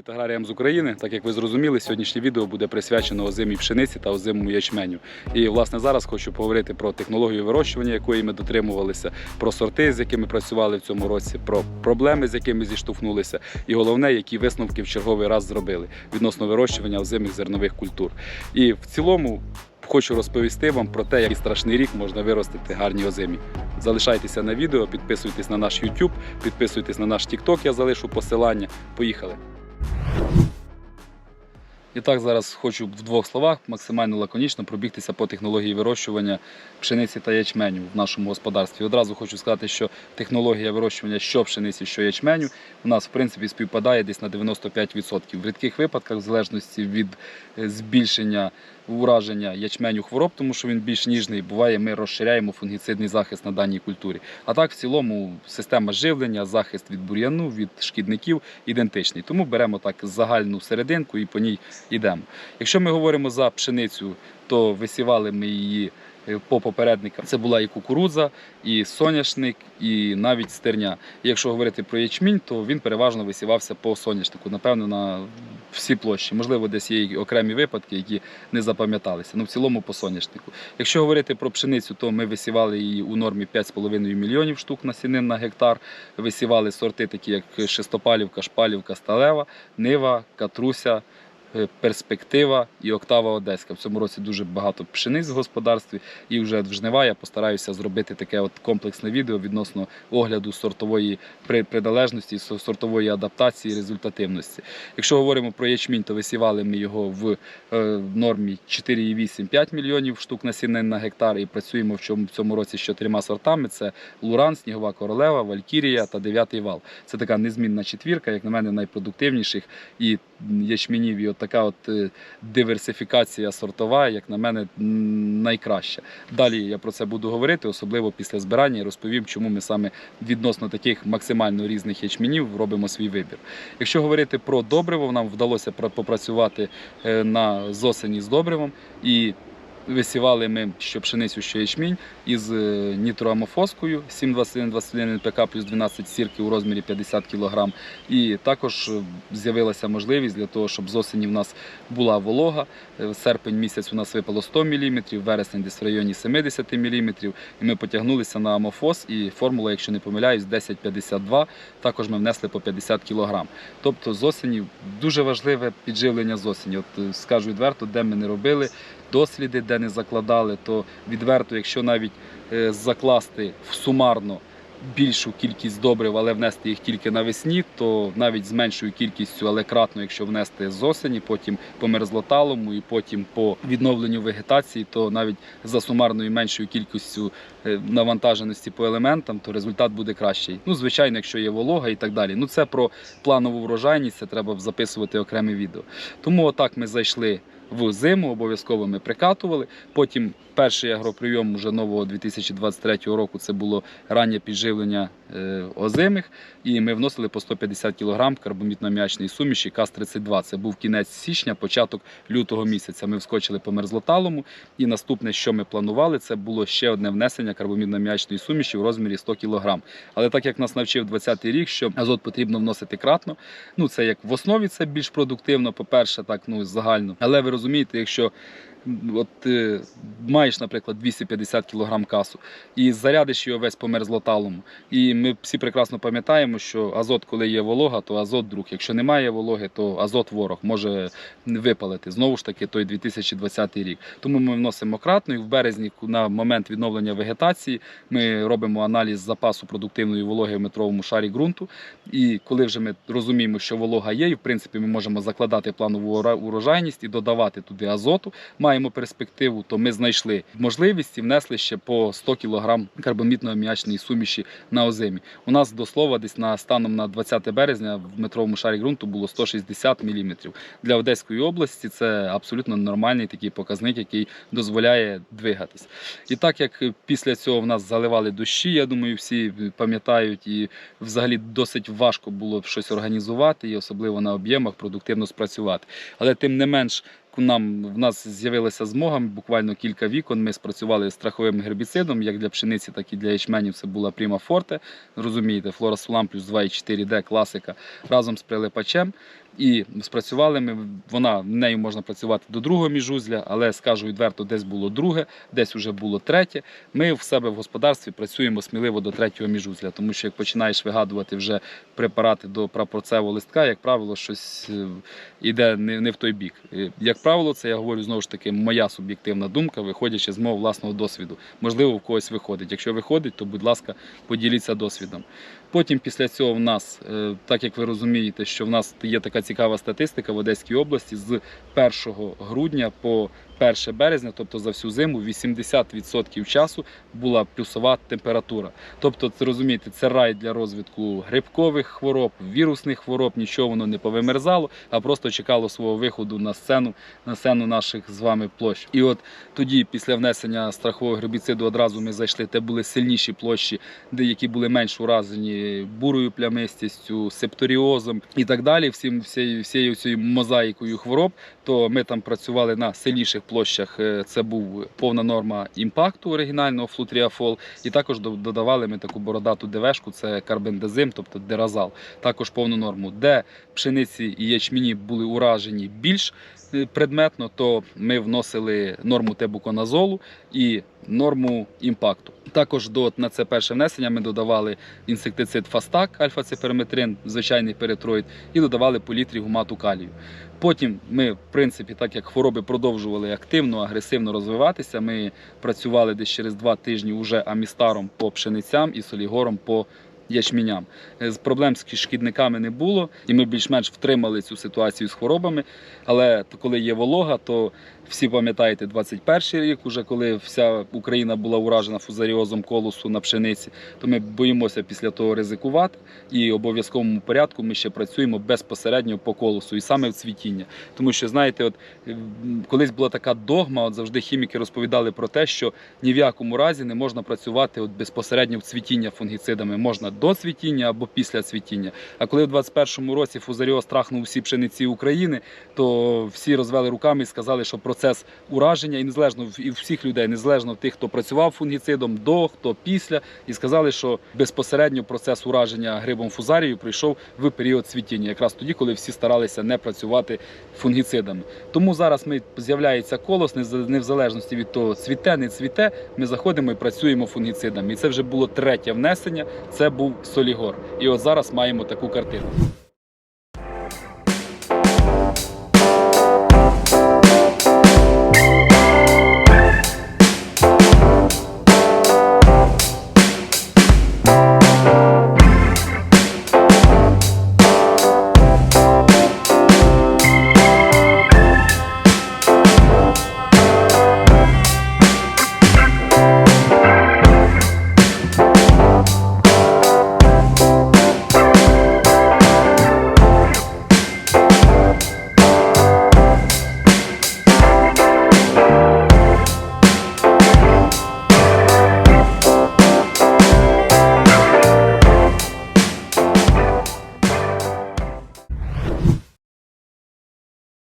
Привіт аграріям з України. Так як ви зрозуміли, сьогоднішнє відео буде присвячено озимій пшениці та озимому ячменю. І власне зараз хочу поговорити про технологію вирощування, якої ми дотримувалися, про сорти, з якими працювали в цьому році, про проблеми, з якими зіштовхнулися, і головне, які висновки в черговий раз зробили відносно вирощування озимих зернових культур. І в цілому. Хочу розповісти вам про те, який страшний рік можна виростити гарні озимі. Залишайтеся на відео, підписуйтесь на наш YouTube, підписуйтесь на наш TikTok, я залишу посилання. Поїхали! І так зараз хочу в двох словах максимально лаконічно пробігтися по технології вирощування пшениці та ячменю в нашому господарстві. Одразу хочу сказати, що технологія вирощування що пшениці, що ячменю у нас в принципі співпадає десь на 95%. В рідких випадках, в залежності від е, збільшення ураження ячменю хвороб, тому що він більш ніжний, буває, ми розширяємо фунгіцидний захист на даній культурі. А так, в цілому, система живлення, захист від бур'яну, від шкідників ідентичний. Тому беремо так загальну серединку і по ній йдемо. Якщо ми говоримо за пшеницю, то висівали ми її е, по попередникам. Це була і кукурудза, і соняшник, і навіть стерня. Якщо говорити про ячмінь, то він переважно висівався по соняшнику, напевно, на всі площі. Можливо, десь є окремі випадки, які не запам'яталися. Ну в цілому по соняшнику. Якщо говорити про пшеницю, то ми висівали її у нормі 5,5 мільйонів штук насінин на гектар. Висівали сорти, такі як Шестопалівка, Шпалівка, Сталева, Нива, Катруся. Е, Перспектива і Октава Одеська. В цьому році дуже багато пшениць в господарстві, і вже в жнива я постараюся зробити таке от комплексне відео відносно огляду сортової приналежності, сортової адаптації, результативності. Якщо говоримо про ячмінь, то висівали ми його в е, нормі 4,8-5 мільйонів штук насінин на гектар і працюємо в цьому році з чотирма сортами: це Луран, Снігова королева, Валькірія та дев'ятий вал. Це така незмінна четвірка, як на мене, найпродуктивніших і ячменів. І от така от е, диверсифікація сортова, як на мене, найкраща. Далі я про це буду говорити, особливо після збирання і розповім, чому ми саме відносно таких максимально різних ячменів робимо свій вибір. Якщо говорити про добриво, нам вдалося пра- попрацювати е, на з осені з добривом і. Висівали ми що пшеницю, що ячмінь із е, нітроамофоскою 7,21-21 НПК плюс 12 сірки у розмірі 50 кг. І також е, з'явилася можливість для того, щоб з осені в нас була волога. Е, в Серпень місяць у нас випало 100 мм, вересень десь в районі 70 мм. І ми потягнулися на амофос і формула, якщо не помиляюсь, 10,52. Також ми внесли по 50 кг. Тобто з осені дуже важливе підживлення з осені. От е, скажу відверто, де ми не робили досліди, де не закладали, то відверто, якщо навіть е, закласти в сумарно більшу кількість добрив, але внести їх тільки навесні, то навіть з меншою кількістю, але кратно, якщо внести з осені, потім по мерзлоталому і потім по відновленню вегетації, то навіть за сумарною меншою кількістю е, навантаженості по елементам, то результат буде кращий. Ну, звичайно, якщо є волога і так далі. Ну, це про планову врожайність, це треба записувати окреме відео. Тому отак ми зайшли в зиму, обов'язково ми прикатували. Потім перший агроприйом уже нового 2023 року це було раннє підживлення е, озимих, і ми вносили по 150 кг карбомітно-м'ячної суміші КАЗ-32. Це був кінець січня, початок лютого місяця. Ми вскочили по мерзлоталому. І наступне, що ми планували, це було ще одне внесення карбомідно-м'ячної суміші в розмірі 100 кг. Але так як нас навчив 20-й рік, що азот потрібно вносити кратно, ну це як в основі це більш продуктивно, по-перше, так ну загально. Але ви розумієте, якщо от е, маєш, наприклад, 250 кг касу і зарядиш його весь по мерзлоталому. І ми всі прекрасно пам'ятаємо, що азот, коли є волога, то азот друг. Якщо немає вологи, то азот ворог може випалити. Знову ж таки, той 2020 рік. Тому ми вносимо кратно і в березні, на момент відновлення вегетації, ми робимо аналіз запасу продуктивної вологи в метровому шарі ґрунту. І коли вже ми розуміємо, що волога є, і в принципі ми можемо закладати планову урожайність і додавати туди азоту, маємо перспективу, то ми знайшли можливість і внесли ще по 100 кг карбомітно-аміачної суміші на озимі. У нас до слова, десь на станом на 20 березня в метровому шарі ґрунту було 160 мм. Для Одеської області це абсолютно нормальний такий показник, який дозволяє двигатись. І так як після цього в нас заливали дощі, я думаю, всі пам'ятають, і взагалі досить важко було щось організувати, і особливо на об'ємах продуктивно спрацювати. Але тим не менш. Нам в нас з'явилася змога буквально кілька вікон. Ми спрацювали з страховим гербіцидом, як для пшениці, так і для ячменів. Це була Пріма Форте. Розумієте, Флора Сулам плюс 2,4D класика разом з прилипачем. І спрацювали ми, вона нею можна працювати до другого міжузля, але скажу відверто, десь було друге, десь вже було третє. Ми в себе в господарстві працюємо сміливо до третього міжузля, тому що як починаєш вигадувати вже препарати до прапорцевого листка, як правило, щось е, іде не, в той бік. Е, Як правило, це я говорю знову ж таки, моя суб'єктивна думка, виходячи з мого власного досвіду. Можливо, в когось виходить. Якщо виходить, то будь ласка, поділіться досвідом. Потім після цього в нас, е, так як ви розумієте, що в нас є така цікава статистика в Одеській області з 1 грудня по 1 березня, тобто за всю зиму, 80% часу була плюсова температура. Тобто, це розумієте, це рай для розвитку грибкових хвороб, вірусних хвороб, нічого воно не повимерзало, а просто чекало свого виходу на сцену, на сцену наших з вами площ. І от тоді, після внесення страхового гербіциду, одразу ми зайшли, де були сильніші площі, де які були менш уражені бурою плямистістю, септоріозом і так далі, всім всією всією цією мозаїкою хвороб, то ми там працювали на сильніших площах. Е, Це був повна норма імпакту оригінального флутріафол, і також додавали ми таку бородату девешку, це карбендазим, тобто деразал. Також повну норму, де пшениці і ячміні були уражені більш е, предметно, то ми вносили норму тебуконазолу і норму імпакту. Також до на це перше внесення ми додавали інсектицид Фастак, альфа-циперметрин, звичайний перитроїд, і додавали по літрі гумату калію. Потім ми, в принципі, так як хвороби продовжували активно, агресивно розвиватися, ми працювали десь через два тижні уже амістаром по пшеницям і солігором по ячміням. Е, З проблем з шкідниками не було, і ми більш-менш втримали цю ситуацію з хворобами. Але коли є волога, то всі пам'ятаєте, 21 рік, уже коли вся Україна була уражена фузаріозом колосу на пшениці, то ми боїмося після того ризикувати. І в обов'язковому порядку ми ще працюємо безпосередньо по колосу, і саме в цвітіння. Тому що, знаєте, от е, колись була така догма, от завжди хіміки розповідали про те, що ні в якому разі не можна працювати от безпосередньо в цвітіння фунгіцидами. Можна до цвітіння або після цвітіння. А коли в 21-му році фузаріоз трахнув всі пшениці України, то всі розвели руками і сказали, що процес ураження і незалежно і всіх людей, незалежно тих, хто працював фунгіцидом, до хто після, і сказали, що безпосередньо процес ураження грибом фузарію прийшов в період цвітіння, якраз тоді, коли всі старалися не працювати фунгіцидами. Тому зараз ми з'являється колос, не в залежності від того, цвіте, не цвіте. Ми заходимо і працюємо фунгіцидами. І це вже було третє внесення. Це був солігор. І от зараз маємо таку картину.